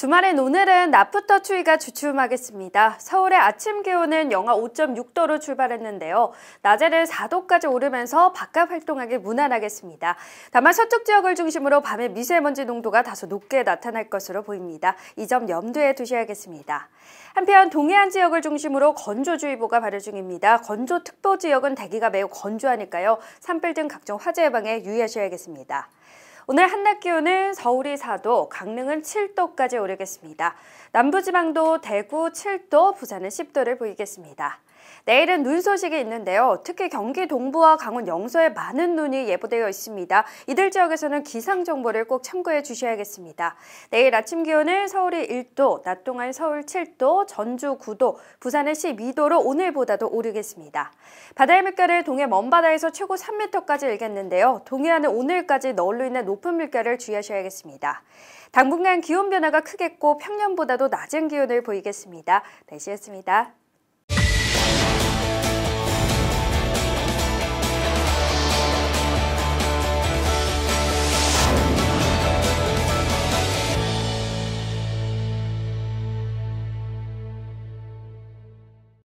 주말엔 오늘은 낮부터 추위가 주춤하겠습니다. 서울의 아침 기온은 영하 5.6도로 출발했는데요. 낮에는 4도까지 오르면서 바깥 활동하기 무난하겠습니다. 다만 서쪽 지역을 중심으로 밤에 미세먼지 농도가 다소 높게 나타날 것으로 보입니다. 이 점 염두에 두셔야겠습니다. 한편 동해안 지역을 중심으로 건조주의보가 발효 중입니다. 건조특보 지역은 대기가 매우 건조하니까요. 산불 등 각종 화재 예방에 유의하셔야겠습니다. 오늘 한낮 기온은 서울이 4도, 강릉은 7도까지 오르겠습니다. 남부지방도 대구 7도, 부산은 10도를 보이겠습니다. 내일은 눈 소식이 있는데요. 특히 경기 동부와 강원 영서에 많은 눈이 예보되어 있습니다. 이들 지역에서는 기상 정보를 꼭 참고해 주셔야겠습니다. 내일 아침 기온은 서울이 1도, 낮 동안 서울 7도, 전주 9도, 부산은 12도로 오늘보다도 오르겠습니다. 바다의 물결을 동해 먼바다에서 최고 3m까지 일겠는데요. 동해안은 오늘까지 너울로 인한 높은 물결을 주의하셔야겠습니다. 당분간 기온 변화가 크겠고 평년보다도 낮은 기온을 보이겠습니다. 날씨였습니다.